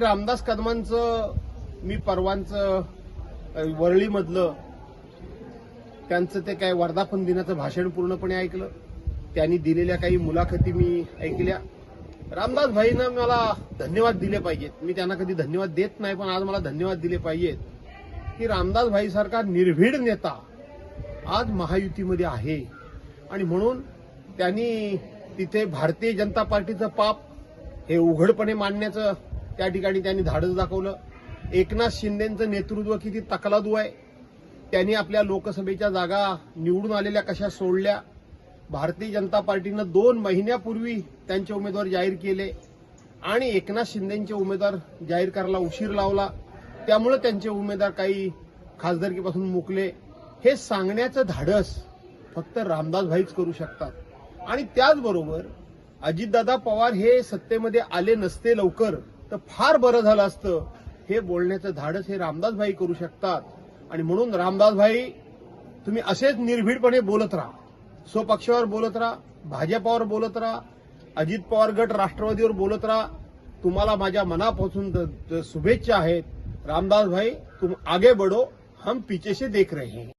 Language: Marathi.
रामदास कदमांचं मी परवांचं वरळीमधलं त्यांचं ते काय वर्धापन दिनाचं भाषण पूर्णपणे ऐकलं. त्यांनी दिलेल्या काही मुलाखती मी ऐकल्या. रामदास भाईनं मला धन्यवाद दिले पाहिजेत. मी त्यांना कधी धन्यवाद देत नाही पण आज मला धन्यवाद दिले पाहिजेत. की रामदास भाईसारखा निर्भीड नेता आज महायुतीमध्ये आहे. आणि म्हणून त्यांनी तिथे भारतीय जनता पार्टीचं पाप हे उघडपणे मांडण्याचं त्या ठिकाणी त्यांनी धाडस दाखवलं. एकनाथ शिंदेचं नेतृत्व किती तकलादू आहे. त्यांनी आपल्या लोकसभेच्या जागा निवडून आलेल्या कशा सोडल्या. भारतीय जनता पार्टीनं दोन महिन्यापूर्वी त्यांचे उमेदवार जाहीर केले आणि एकनाथ शिंदेचे उमेदवार जाहीर करायला उशीर लावला. त्यामुळे त्यांचे उमेदवार काही खासदारकीपासून मुकले. हे सांगण्याचं धाडस फक्त रामदास भाईच करू शकतात. आणि त्याचबरोबर अजितदादा पवार हे सत्तेमध्ये आले नसते लवकर. तर फार बरं झालं असतं. हे बोलण्याचं धाडस हे रामदास भाई करू शकतात. आणि म्हणून रामदास भाई तुम्ही असेच निर्भीडपणे बोलत राहा. स्वपक्षावर बोलत राहा भाजपावर बोलत राहा अजित पवार गट राष्ट्रवादीवर बोलत राहा. तुम्हाला माझ्या मनापासून द- शुभेच्छा आहेत. रामदास भाई तुम आगे बढ़ो हम पीछे से देख रहे हैं.